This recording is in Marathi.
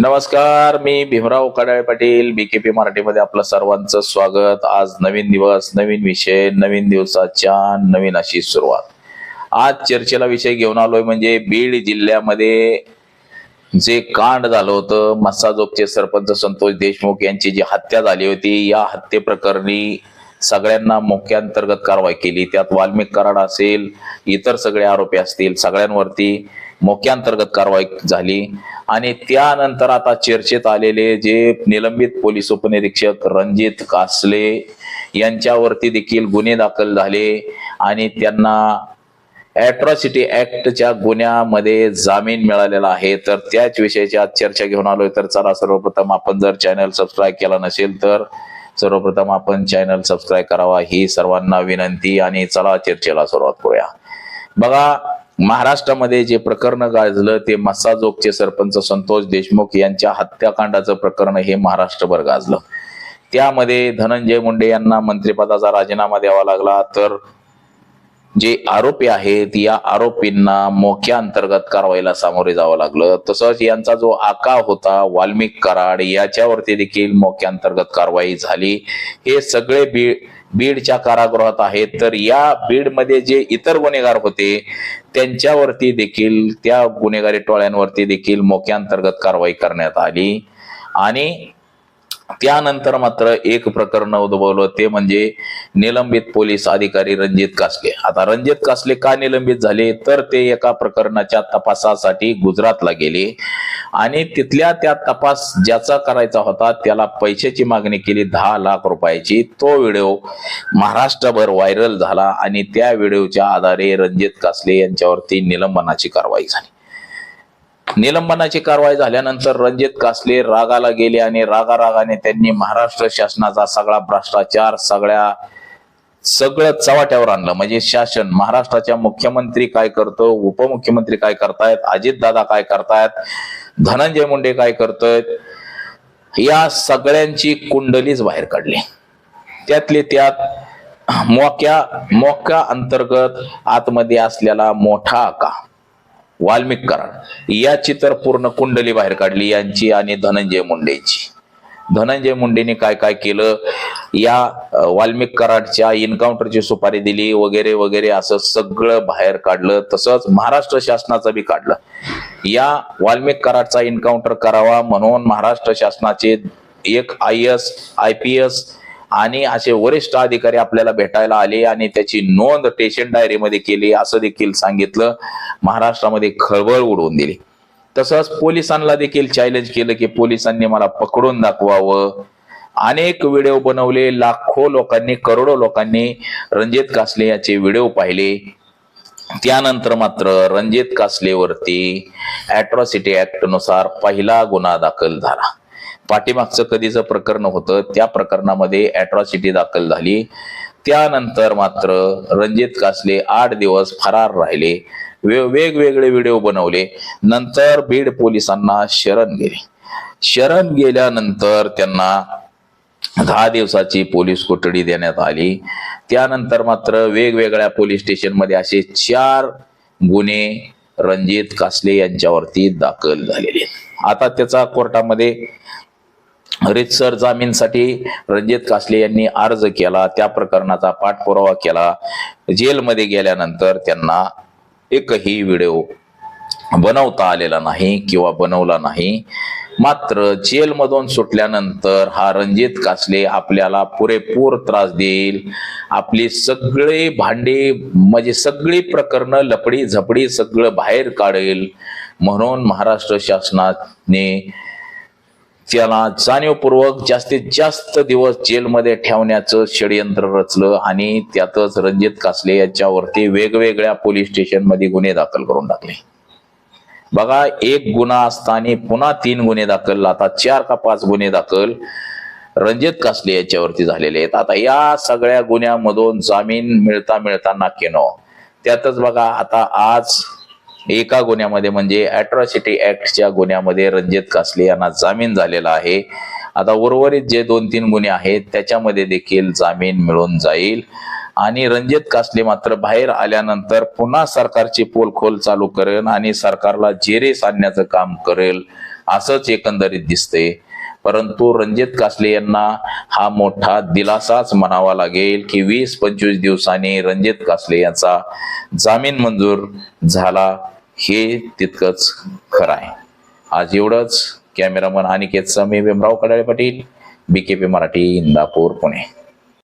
नमस्कार मी भीमराव कडाळे पाटील बीकेपी मराठीमध्ये आपलं सर्वांचं स्वागत. आज नवीन दिवस नवीन विषय नवीन दिवसाच्या नवीन अशी सुरुवात. आज चर्चेला विषय घेऊन आलोय म्हणजे बीड जिल्ह्यामध्ये जे कांड झालं होतं मस्साजोगचे सरपंच संतोष देशमुख यांची जी हत्या झाली होती या हत्येप्रकरणी सगळ्यांना मोक्याअंतर्गत कारवाई केली. त्यात वाल्मिक कराड असेल इतर सगळे आरोपी असतील सगळ्यांवरती मोक्यांतर्गत कारवाई झाली. आणि त्यानंतर आता चर्चेत आलेले जे निलंबित पोलीस उपनिरीक्षक रणजित कासले यांच्यावरती देखील गुन्हे दाखल झाले आणि त्यांना ऍट्रॉसिटी ऍक्टच्या गुन्ह्यामध्ये जामीन मिळालेला आहे. तर त्याच विषयाची आज चर्चा घेऊन आलोय. तर चला सर्वप्रथम आपण जर चॅनल सबस्क्राईब केला नसेल तर सर्वप्रथम आपण चॅनल सबस्क्राईब करावा ही सर्वांना विनंती आणि चला चर्चेला सुरुवात करूया. बघा महाराष्ट्रामध्ये जे प्रकरण गाजलं ते मस्साजोगचे सरपंच संतोष देशमुख यांच्या हत्याकांडाचं प्रकरण हे महाराष्ट्रभर गाजलं. त्यामध्ये धनंजय मुंडे यांना मंत्रिपदाचा राजीनामा द्यावा लागला तर जे आरोपी आहेत या आरोपींना मोक्या अंतर्गत कारवाईला सामोरे जावं लागलं. तसंच यांचा जो आका होता वाल्मिक कराड याच्यावरती देखील मोक्या अंतर्गत कारवाई झाली. हे सगळे बीड बीडच्या कारागृहात आहेत. तर या बीडमध्ये जे इतर गुन्हेगार होते त्यांच्यावरती देखील त्या गुन्हेगारी टोळ्यांवरती देखील मोक्या अंतर्गत कारवाई करण्यात आली. आणि त्यानंतर मात्र एक प्रकरण उद्भवलं ते म्हणजे निलंबित पोलीस अधिकारी रणजित कासले. आता रणजित कासले का निलंबित झाले? तर ते एका प्रकरणाच्या तपासासाठी गुजरातला गेले. आणि तिथल्या त्या तपास ज्याचा करायचा होता त्याला पैशाची मागणी केली दहा लाख रुपयाची. तो व्हिडिओ महाराष्ट्रभर व्हायरल झाला आणि त्या व्हिडिओच्या आधारे रणजित कासले यांच्यावरती निलंबनाची कारवाई झाली. निलंबनाची कारवाई झाल्यानंतर रणजित कासले रागाला गेले आणि रागा रागाने त्यांनी महाराष्ट्र शासनाचा सगळा भ्रष्टाचार सगळ्या सगळं चव्हाट्यावर आणलं. म्हणजे शासन महाराष्ट्राच्या मुख्यमंत्री काय करतो उपमुख्यमंत्री काय करतायत अजितदादा काय करतायत धनंजय मुंडे काय करतायत या सगळ्यांची कुंडलीच बाहेर काढली. त्यातले त्यात मोक्या मोक्या अंतर्गत आतमध्ये असलेला मोठा आका. वाल्मिक कराड याची तर पूर्ण कुंडली बाहेर काढली यांची आणि धनंजय मुंडेची. धनंजय मुंडेने काय काय केलं? या वाल्मिक कराडच्या इन्काउंटरची सुपारी दिली वगैरे वगैरे असं सगळं बाहेर काढलं तसंच महाराष्ट्र शासनाचं बी काढलं. या वाल्मिक कराडचा इन्काउंटर करावा म्हणून महाराष्ट्र शासनाचे एक I S I P S आणि असे वरिष्ठ अधिकारी आपल्याला भेटायला आले आणि त्याची नोंद टेशन डायरीमध्ये केली असं देखील सांगितलं. महाराष्ट्रामध्ये खळबळ उडवून दिली. तसंच पोलिसांना देखील चॅलेंज केलं की पोलिसांनी मला पकडून दाखवावं. अनेक व्हिडिओ बनवले लाखो लोकांनी करोडो लोकांनी रणजित कासले याचे व्हिडिओ पाहिले. त्यानंतर मात्र रणजित कासलेवरती अॅट्रॉसिटी ऍक्टनुसार पहिला गुन्हा दाखल झाला. पाठीमागचं कधीचं प्रकरण होतं त्या प्रकरणामध्ये अॅट्रॉसिटी दाखल झाली. त्यानंतर मात्र रणजित कासले आठ दिवस फरार राहिले. वे- वेगवेगळे व्हिडिओ बनवले. नंतर बीड पोलिसांना शरण गेले. शरण गेल्यानंतर त्यांना दहा दिवसाची पोलीस कोठडी देण्यात आली. त्यानंतर मात्र वेगवेगळ्या पोलीस स्टेशनमध्ये असे चार गुन्हे रणजित कासले यांच्यावरती दाखल झालेले. आता त्याचा कोर्टामध्ये रितसर जामीनसाठी रणजित कासले यांनी अर्ज केला त्या प्रकरणाचा पाठपुरावा केला. जेलमध्ये गेल्यानंतर त्यांना एकही व्हिडिओ बनवता आलेला नाही किंवा बनवला नाही. मात्र जेलमधून सुटल्यानंतर हा रणजित कासले आपल्याला पुरेपूर त्रास देईल. आपली सगळे भांडे म्हणजे सगळी प्रकरणं लपडी झपडी सगळं बाहेर काढेल. म्हणून महाराष्ट्र शासनाने त्याला जाणीवपूर्वक जास्तीत जास्त दिवस जेलमध्ये ठेवण्याचं षडयंत्र रचलं आणि त्यातच रणजित कासले यांच्यावरती वेगवेगळ्या पोलीस स्टेशनमध्ये गुन्हे दाखल करून टाकले. बघा एक गुन्हा असताना पुन्हा तीन गुन्हे दाखल आता चार का पाच गुन्हे दाखल रणजित कासले याच्यावरती झालेले आहेत. आता या सगळ्या गुन्ह्यामधून जामीन मिळता मिळता नाकेनो त्यातच बघा आता आज एका गुन्ह्यामध्ये म्हणजे अॅट्रॉसिटी ऍक्टच्या गुन्ह्यामध्ये रणजित कासले यांना जामीन झालेला आहे. आता उर्वरित जे दोन तीन गुन्हे आहेत त्याच्यामध्ये देखील जामीन मिळून जाईल. आणि रणजित कासले मात्र बाहेर आल्यानंतर पुन्हा सरकारची पोलखोल चालू करेल आणि सरकारला जेरे आणण्याचं काम करेल असंच एकंदरीत दिसते परंतु रणजित कासले यांना हा मोठा दिलासाच म्हणावा लागेल की वीस पंचवीस दिवसांनी रणजित कासले यांचा जामीन मंजूर झाला. हे तितकंच खरं आहे. आज एवढंच. Cameraman Aniket Sami Bhimrao Kadale Patil B K P Marathi Indapur Pune.